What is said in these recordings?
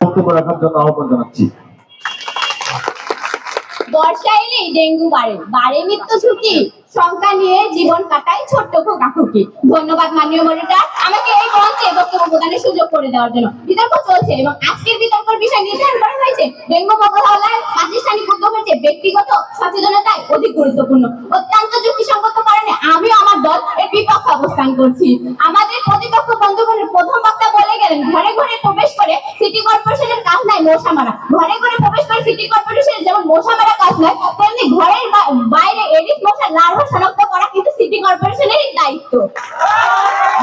বক্তব্য রাখার জন্য আহ্বান জানাচ্ছি। বর্ষা ডেঙ্গু বাড়ে। বাড়ে মৃত্যু ঝুঁকি শঙ্কা নিয়ে জীবন কাটায় ছোট্ট খোকাখুকি। ধন্যবাদ, মাননীয় আমাকে এই মঞ্চে বক্তব্য প্রদানের সুযোগ করে দেওয়ার জন্য। বিতর্ক চলছে এবং আজকের বিতর্কের বিষয় নির্ধারণ করা হয়েছে, ডেঙ্গু মোকাবেলায় প্রাতিষ্ঠানিক ব্যক্তিগত সচেতনতাই অধিক গুরুত্বপূর্ণ। অত্যন্ত যুক্তিসঙ্গত কারণে আমিও আমার দল এর বিপক্ষে অবস্থান করছি। আমাদের প্রতিপক্ষ বন্ধুগণের প্রথম বলে গেলেন ঘরে ঘরে প্রবেশ করে সিটি কর্পোরেশনের কাজ নাই, মশা মারা। ঘরে ঘরে প্রবেশ করে সিটি কর্পোরেশনের যেমন মশা মারা কাজ নয় তেমনি ঘরের বাইরে এডিস মশার লার্ভা শনাক্ত করা কিন্তু সিটি কর্পোরেশনেরই দায়িত্ব।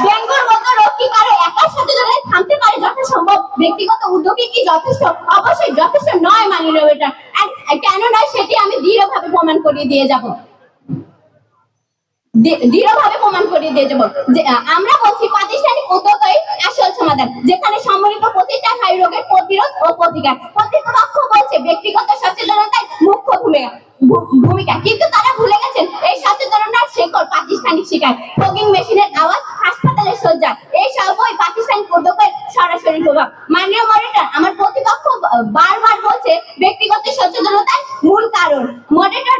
ডেঙ্গুর মতো রোগ কি কারও সাথে যদি থামতে পারে যথাসম্ভব? ব্যক্তিগত উদ্যোগে কি যথেষ্ট? অবশ্যই যথেষ্ট নয় মাননীয় এটা কেন নয়, সেটি আমি দৃঢ়ভাবে প্রমাণ করিয়ে দিয়ে যাব। দৃঢ়ভাবে প্রমাণ করিয়ে দিয়ে যে আমরা বলছি প্রাতিষ্ঠানিক উদ্যোগই আসল সমাধান, যেখানে সম্মিলিত প্রতিটা হাই রোগের প্রতিরোধ ও প্রতিকার। কর্তৃপক্ষ বলছে, ব্যক্তিগত মুখ্য ভূমিকা ভূমিকা। কিন্তু তারা ভুলে গেছেন, এই সচেতনতার শেকড় প্রাতিষ্ঠানিক শিকার। মেশিনের আওয়াজ হাসপাতালের সজ্জা এই সবই প্রাতিষ্ঠানিক উদ্যোগের সরাসরি প্রভাব। মাননীয় মনিটর, আমার প্রতিপক্ষ বারবার বলছে, ব্যক্তিগত সচেতনতার মূল কারণ। মনিটর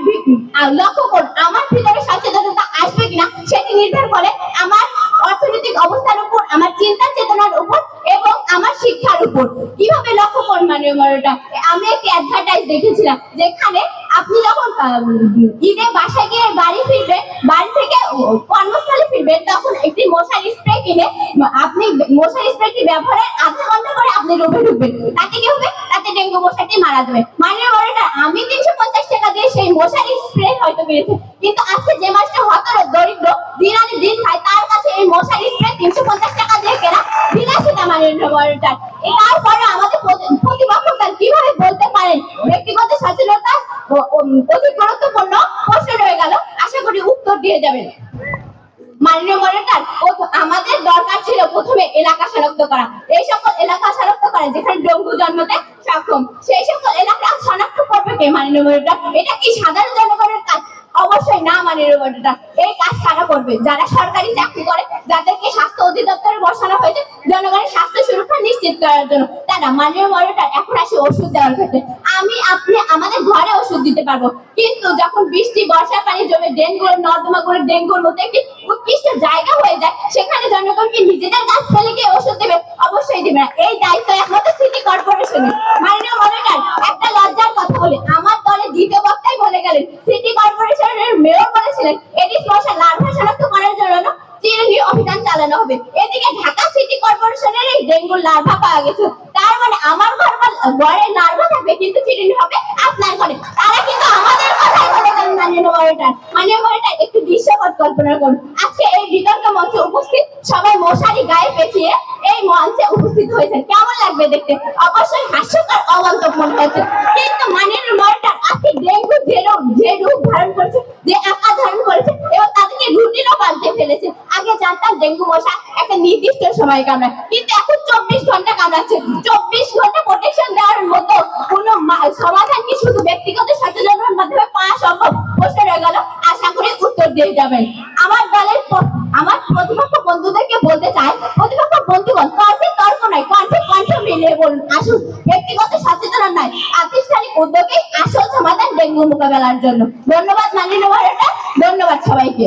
লক্ষ্য করুন, আমার ভিতরে সচেতনতা নির্ভর করে আমার অর্থনৈতিক অবস্থার উপর, আমার চিন্তা চেতনার উপর এবং আমার শিক্ষার উপর। কীভাবে লক্ষ্য মাননীয় মনিটর আমি একটি অ্যাডভার্টাইজ দেখেছিলাম, যেখানে আপনি যখন ঈদে বাসায় গিয়ে বাড়ি ফিরবেন, বাড়ি থেকে কর্মস্থলে ফিরবেন, তখন একটি মশার স্প্রে কিনে আপনি মশার স্প্রেটি ব্যবহারের আধা ঘণ্টা করে আপনি রোগে ঢুকবেন। তাতে কি হবে? তাতে ডেঙ্গু মশাটি মারা যাবে। মাননীয় মনিটর আমি তিনশো পঞ্চাশ টাকা দিয়ে সেই মশারি হয়তো কিন্তু আজকে যে হতর দরিদ্র দিন খায়, তার কাছে এই মশারি স্প্রে তিনশো পঞ্চাশ টাকা দিয়ে কেনা তারপরে আমাদের প্রতি- প্রতিপক্ষ দল কীভাবে বলতে পারেন? ব্যক্তিগত সচেতনতা অতি গুরুত্বপূর্ণ প্রশ্ন রয়ে গেল। আশা করি উত্তর দিয়ে যাবেন। মাননীয় মনিটর আমাদের দরকার ছিল প্রথমে এলাকা শনাক্ত করা। এই সকল এলাকা শনাক্ত করা যেখানে ডেঙ্গু জন্মতে সক্ষম। সেই সকল এলাকা শনাক্ত করবে কে মাননীয় মনিটর এটা কি সাধারণ জনগণের কাজ? অবশ্যই না মানে রোবটটা এই কাজ কারা করবে? যারা সরকারি চাকরি করে, যাদেরকে স্বাস্থ্য অধিদপ্তরে বসানো হয়েছে, জনগণের যখন বৃষ্টি বর্ষা পানি জমে ডেঙ্গু নর্দমা করে ডেঙ্গুর মতো উৎকৃষ্ট জায়গা হয়ে যায়, সেখানে জনগণকে নিজেদের গাছ ফেলে গিয়ে ওষুধ দেবে? অবশ্যই দেবে না। এই দায়িত্ব একমাত্র সিটি কর্পোরেশনের মাননীয় মনিটর অভিযান চালানো হবে। এদিকে ঢাকা সিটি কর্পোরেশনের এই ডেঙ্গুর লার্ভা পাওয়া গেছে। তার মানে আমার ঘর ঘরে লার্ভা থাকবে, কিন্তু চিরুনি হবে আপনার ঘরে। তারা কিন্তু আমাদের কথাই বলে একটু দৃশ্যপট কল্পনা করুন। আজকে এই বিতর্ক মঞ্চে উপস্থিত সবাই মশারি গায়ে পেঁচিয়ে এই মঞ্চে উপস্থিত হয়েছেন। কেমন লাগবে দেখতে? অবশ্যই হাস্যকর অবান্তব মনে হচ্ছে কিন্তু মাননীয় মনিটর আজকে ডেঙ্গু যে রোগ যে রূপ ধারণ করেছে যে আকার ধারণ করেছে এবং তাদেরকে ফেলেছে। আগে জানতাম ডেঙ্গু মশা একটা নির্দিষ্ট সময় কামড়ায়। কিন্তু এখন চব্বিশ ঘণ্টা কামড়াচ্ছে। চব্বিশ ঘণ্টা প্রোটেকশন দেওয়ার মতো কোনো সমাধান কি শুধু ব্যক্তিগত সচেতনতার মাধ্যমে পাওয়া সম্ভব? প্রশ্ন রয়ে গেল। আশা করি উত্তর দিয়ে যাবেন। আমার দলের আমার প্রতিপক্ষ বন্ধুদেরকে বলতে চাই। প্রতিপক্ষ বন্ধুগণ তর্কে তর্ক নয়, কণ্ঠে কণ্ঠ মিলিয়ে বলুন। আসুন, ব্যক্তিগত সচেতনতা নয়। প্রাতিষ্ঠানিক উদ্যোগে আসল সমাধান ডেঙ্গু মোকাবেলার জন্য। ধন্যবাদ, মাননীয় মহারাজা। ধন্যবাদ সবাইকে।